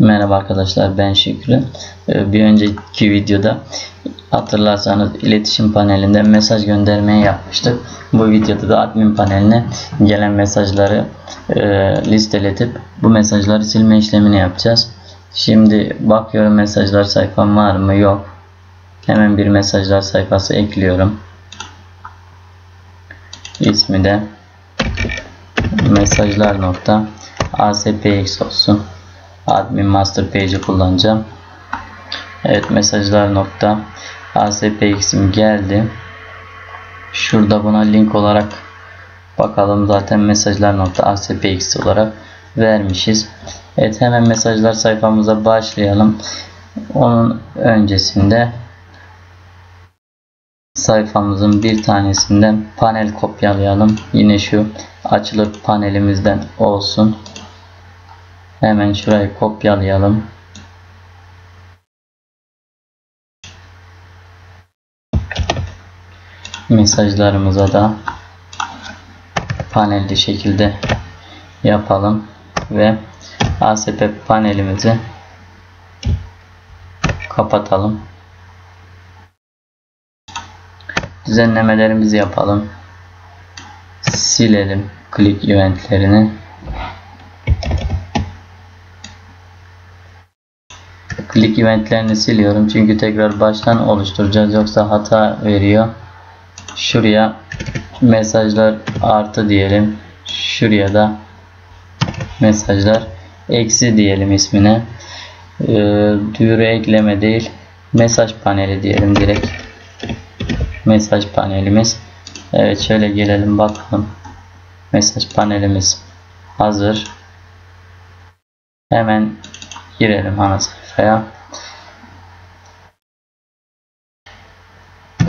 Merhaba arkadaşlar ben Şükrü. Ee, Bir önceki videoda hatırlarsanız iletişim panelinde mesaj göndermeyi yapmıştık. Bu videoda da admin paneline gelen mesajları e, listeletip bu mesajları silme işlemini yapacağız. Şimdi bakıyorum mesajlar sayfam var mı yok. Hemen bir mesajlar sayfası ekliyorum. İsmi de mesajlar aspx olsun admin master page'i kullanacağım. Evet mesajlar nokta aspx'im geldi. Şurada buna link olarak bakalım zaten mesajlar nokta aspx olarak vermişiz. Evet hemen mesajlar sayfamıza başlayalım. Onun öncesinde sayfamızın bir tanesinden panel kopyalayalım. Yine şu açılır panelimizden olsun. Hemen şurayı kopyalayalım. Mesajlarımıza da panelli şekilde yapalım ve ASP panelimizi kapatalım. Düzenlemelerimizi yapalım. Silelim click eventlerini. Click eventlerini siliyorum çünkü tekrar baştan oluşturacağız yoksa hata veriyor. Şuraya mesajlar artı diyelim. Şuraya da mesajlar eksi diyelim ismine. Ee, duyuru ekleme değil. Mesaj paneli diyelim direkt. Mesaj panelimiz. Evet şöyle gelelim bakalım. Mesaj panelimiz hazır. Hemen girelim ana sayfaya.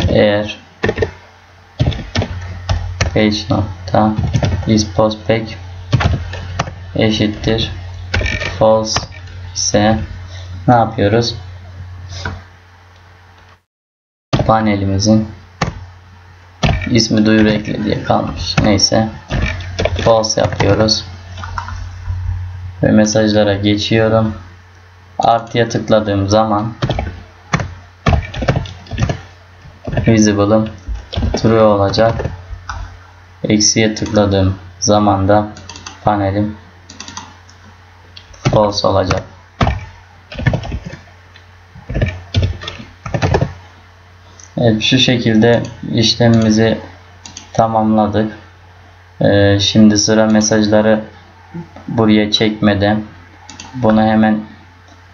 Eğer page nokta is postpack eşittir false ise ne yapıyoruz? Panelimizin ismi duyuru ekle diye kalmış. Neyse false yapıyoruz. Ve mesajlara geçiyorum. Artıya tıkladığım zaman visible'ım true olacak. Eksiye tıkladığım zaman da panelim false olacak. Evet şu şekilde işlemimizi tamamladık. Ee, şimdi sıra mesajları buraya çekmeden bunu hemen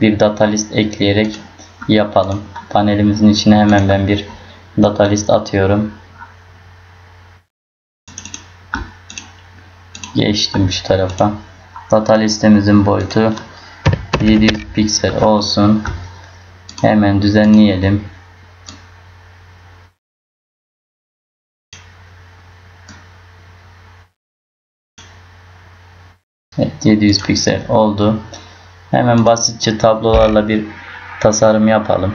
bir data list ekleyerek yapalım. Panelimizin içine hemen ben bir data list atıyorum. Geçtim şu tarafa. Data listemizin boyutu 700 piksel olsun. Hemen düzenleyelim. Evet 700 piksel oldu. Hemen basitçe tablolarla bir tasarım yapalım.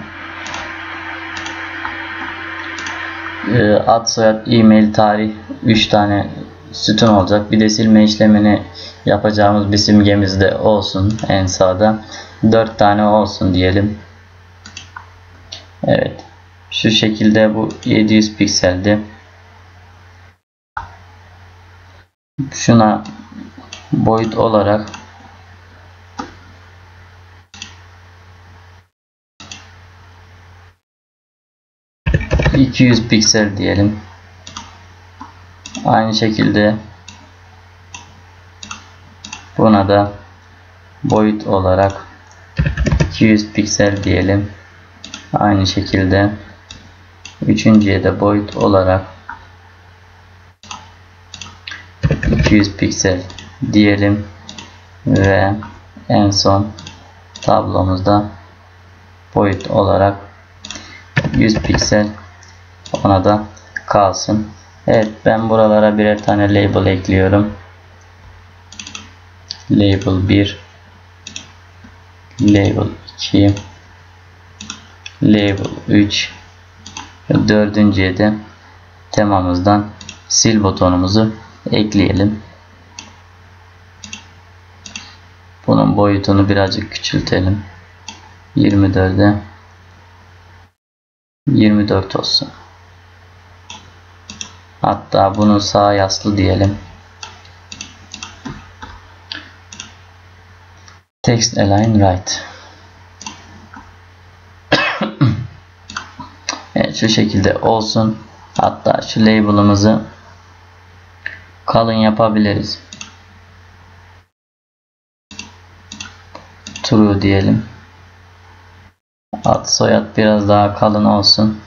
Ee, ad, soyad, e-mail, tarih 3 tane sütun olacak. Bir de silme işlemini yapacağımız bir simgemiz de olsun en sağda. 4 tane olsun diyelim. Evet. Şu şekilde bu 700 pikseldi. Şuna boyut olarak ...200 piksel diyelim. Aynı şekilde... ...buna da... ...boyut olarak... ...200 piksel diyelim. Aynı şekilde... ...üçüncüye de boyut olarak... ...200 piksel diyelim ve en son tablomuzda boyut olarak 100 piksel ona da kalsın. Evet ben buralara birer tane label ekliyorum. Label 1 Label 2 Label 3 Dördüncüye de temamızdan sil butonumuzu ekleyelim. Bunun boyutunu birazcık küçültelim. 24'e 24 olsun. Hatta bunu sağ yaslı diyelim. Text align right. evet şu şekilde olsun. Hatta şu label'ımızı kalın yapabiliriz. True diyelim. Ad soyad biraz daha kalın olsun.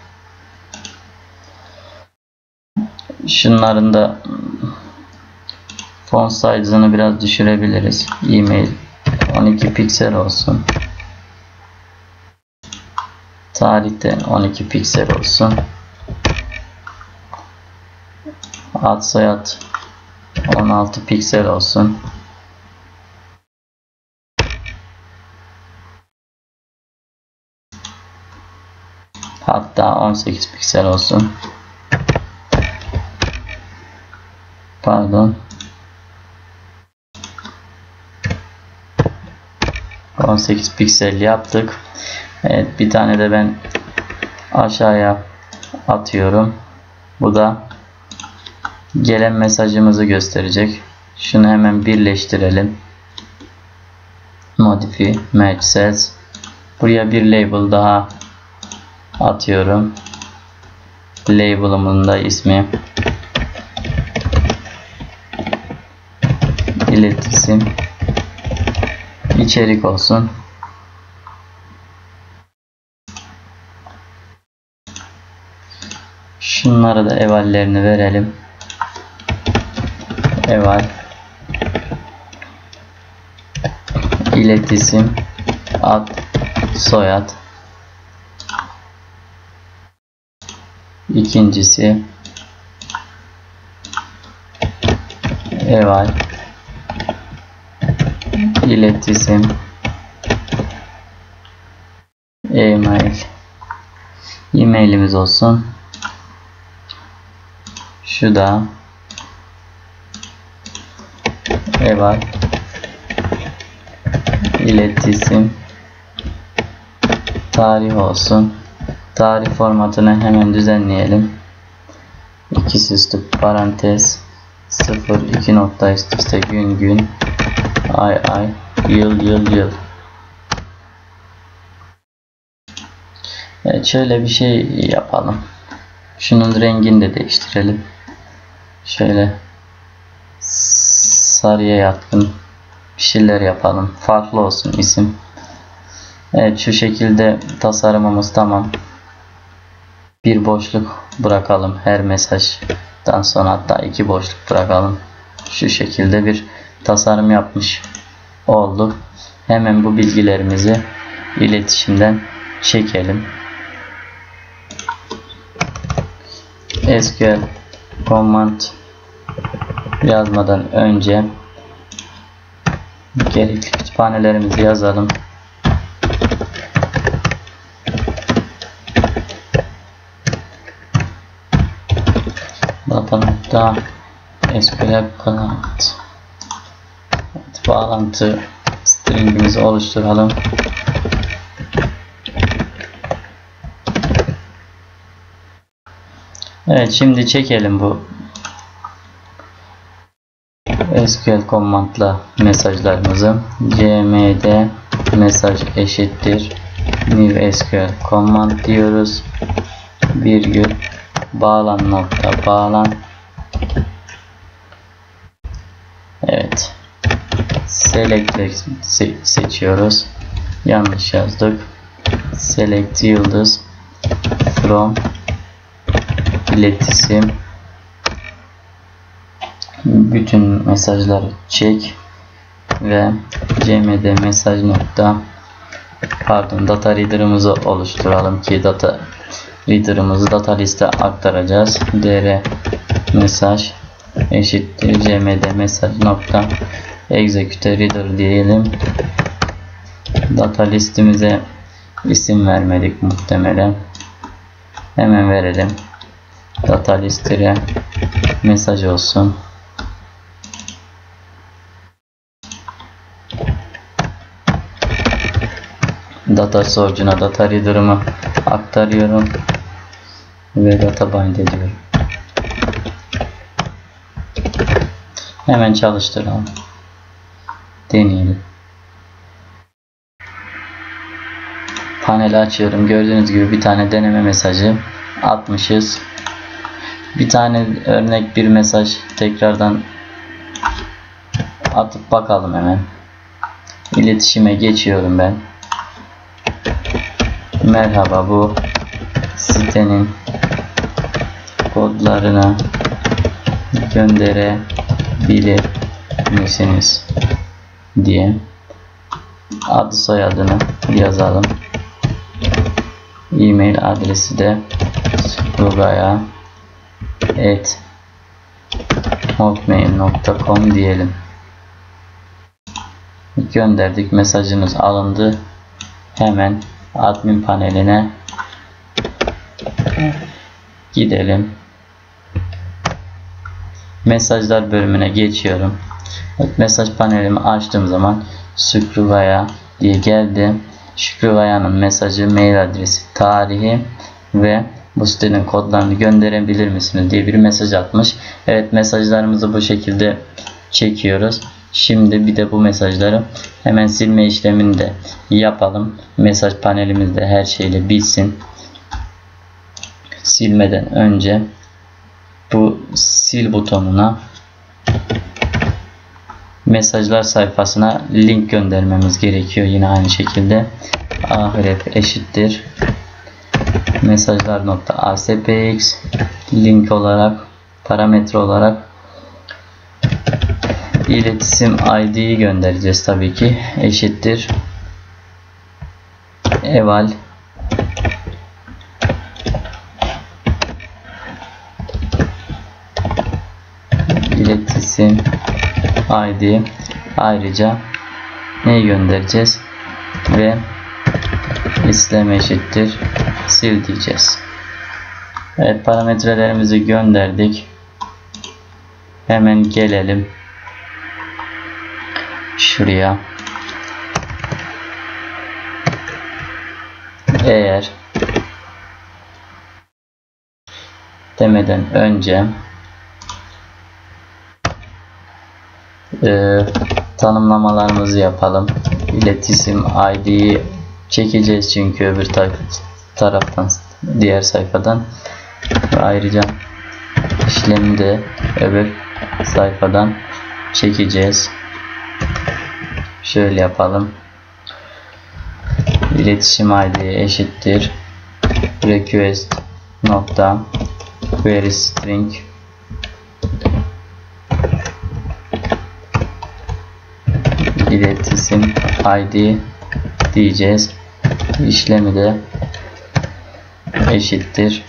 Şunların da font size'ını biraz düşürebiliriz. E-mail 12 piksel olsun. Tarihte 12 piksel olsun. Ad soyad 16 piksel olsun. Hatta 18 piksel olsun. Pardon. 18 piksel yaptık. Evet bir tane de ben aşağıya atıyorum. Bu da gelen mesajımızı gösterecek. Şunu hemen birleştirelim. Modify Match Cells. Buraya bir label daha atıyorum. Label'ımın da ismi iletişim içerik olsun. Şunlara da evallerini verelim. Eval iletişim ad soyad ikincisi eval iletişim. E-mail. E-mailimiz olsun. Şu da eval. İletişim. Tarih olsun. Tarih formatını hemen düzenleyelim. İkisi üstü parantez. 0 2 nokta üst üste gün gün. Ay ay yıl yıl yıl. Evet şöyle bir şey yapalım. Şunun rengini de değiştirelim. Şöyle sarıya yatkın bir şeyler yapalım. Farklı olsun isim. Evet şu şekilde tasarımımız tamam. Bir boşluk bırakalım her mesajdan sonra. Hatta iki boşluk bırakalım. Şu şekilde bir tasarım yapmış olduk. Hemen bu bilgilerimizi iletişimden çekelim. SQL command yazmadan önce gerekli kütüphanelerimizi yazalım. Data SQL command bağlantı stringimizi oluşturalım. Evet şimdi çekelim bu SQL komandla mesajlarımızı. cmd mesaj eşittir. new SQL command diyoruz. Virgül bağlan nokta bağlan evet select seçiyoruz. Yanlış yazdık. Select yıldız from iletişim bütün mesajları çek ve cmd mesaj nokta pardon data reader'ımızı oluşturalım ki data reader'ımızı data liste aktaracağız. dr mesaj eşittir cmd mesaj nokta execute reader diyelim. Data listimize isim vermedik muhtemelen. Hemen verelim. Data listire mesaj olsun. data storage'una data reader'ımı aktarıyorum ve data bind ediyorum. Hemen çalıştıralım. Deneyelim. Paneli açıyorum. Gördüğünüz gibi bir tane deneme mesajı atmışız. Bir tane örnek bir mesaj tekrardan atıp bakalım hemen. İletişime geçiyorum ben. Merhaba bu sitenin kodlarını gönderebilir misiniz diye adı soyadını yazalım. E-mail adresi de rugaya et hotmail.com diyelim. Gönderdik mesajınız alındı. Hemen admin paneline gidelim. Mesajlar bölümüne geçiyorum mesaj panelimi açtığım zaman Şükrüvaya diye geldi Şükrüvaya'nın mesajı mail adresi tarihi ve bu sitenin kodlarını gönderebilir misiniz diye bir mesaj atmış Evet mesajlarımızı bu şekilde çekiyoruz Şimdi bir de bu mesajları hemen silme işlemini de yapalım. Mesaj panelimizde her şeyle bitsin. Silmeden önce bu sil butonuna mesajlar sayfasına link göndermemiz gerekiyor. Yine aynı şekilde ahref eşittir mesajlar.aspx link olarak parametre olarak iletişim ID'yi göndereceğiz tabii ki. Eşittir. Eval iletişim ID ayrıca neyi göndereceğiz? Ve İslam eşittir. Sil diyeceğiz. Evet parametrelerimizi gönderdik. Hemen gelelim. Şuraya. Eğer demeden önce e, tanımlamalarımızı yapalım. İletişim ID'yi çekeceğiz çünkü öbür taraftan diğer sayfadan ve ayrıca işlemi de öbür sayfadan çekeceğiz. Şöyle yapalım. İletişim ID eşittir request nokta query string iletişim ID diyeceğiz. İşlemi de eşittir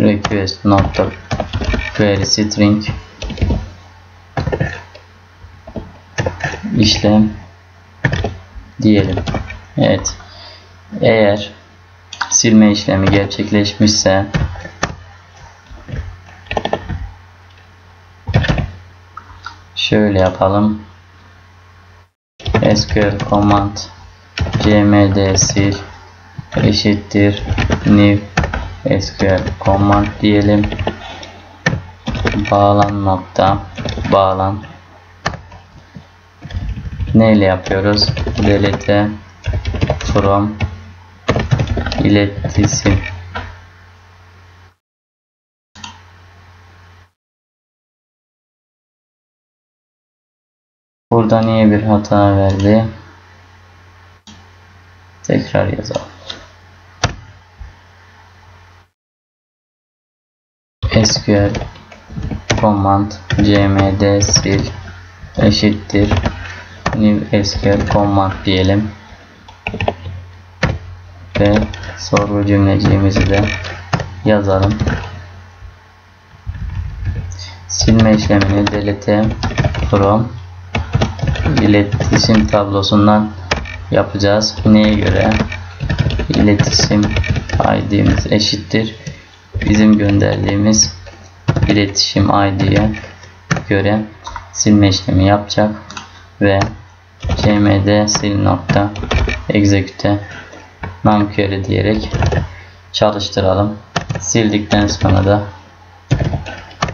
request nokta query string işlem diyelim. Evet. Eğer silme işlemi gerçekleşmişse şöyle yapalım. SQL command cmd sil eşittir new SQL command diyelim. Bağlan nokta bağlan neyle yapıyoruz? Delete from iletişim Burada niye bir hata verdi? Tekrar yazalım. SQL command cmd sil eşittir new SQL command diyelim ve soru cümleciğimizi de yazalım silme işlemini delete from iletişim tablosundan yapacağız. Neye göre? İletişim ID'miz eşittir. Bizim gönderdiğimiz iletişim ID'ye göre silme işlemi yapacak ve cmd sil nokta execute numquery diyerek çalıştıralım. Sildikten sonra da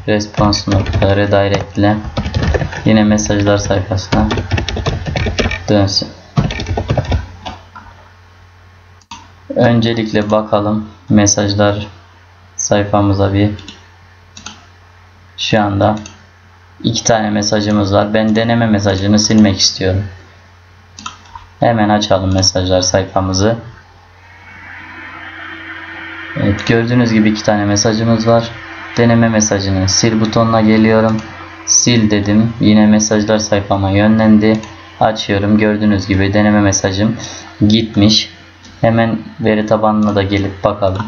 response nokta redirect ile yine mesajlar sayfasına dönsün. Öncelikle bakalım mesajlar sayfamıza bir şu anda iki tane mesajımız var. Ben deneme mesajını silmek istiyorum. Hemen açalım mesajlar sayfamızı. Evet gördüğünüz gibi iki tane mesajımız var. Deneme mesajını sil butonuna geliyorum. Sil dedim. Yine mesajlar sayfama yönlendi. Açıyorum. Gördüğünüz gibi deneme mesajım gitmiş. Hemen veri tabanına da gelip bakalım.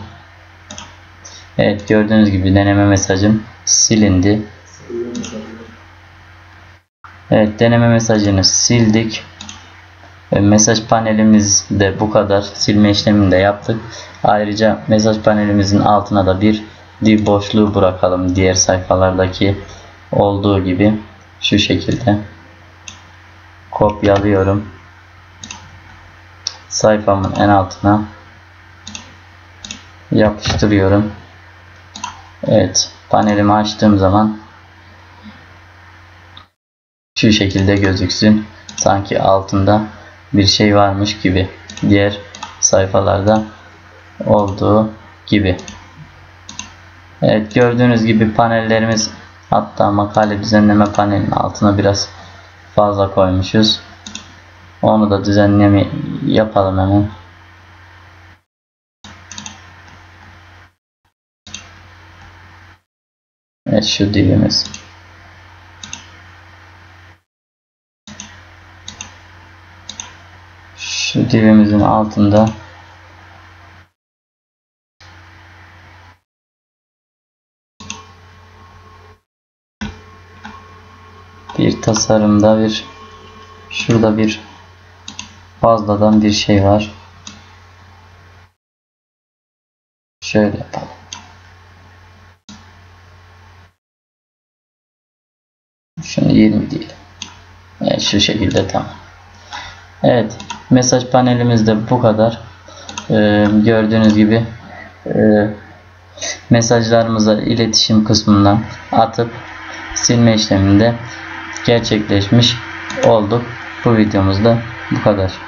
Evet gördüğünüz gibi deneme mesajım silindi. Evet deneme mesajını sildik. E, mesaj panelimiz de bu kadar. Silme işlemini de yaptık. Ayrıca mesaj panelimizin altına da bir div boşluğu bırakalım. Diğer sayfalardaki olduğu gibi şu şekilde kopyalıyorum. Sayfamın en altına yapıştırıyorum. Evet panelimi açtığım zaman şu şekilde gözüksün. Sanki altında bir şey varmış gibi. Diğer sayfalarda olduğu gibi. Evet gördüğünüz gibi panellerimiz hatta makale düzenleme panelinin altına biraz fazla koymuşuz. Onu da düzenleme yapalım hemen. Evet şu divimiz. Şu divimizin altında bir tasarımda bir şurada bir fazladan bir şey var. Şöyle yapalım. Şunu 20 diyelim. Evet şu şekilde tamam. Evet mesaj panelimiz de bu kadar. Ee, gördüğünüz gibi e, mesajlarımıza iletişim kısmından atıp silme işleminde gerçekleşmiş olduk. Bu videomuzda bu kadar.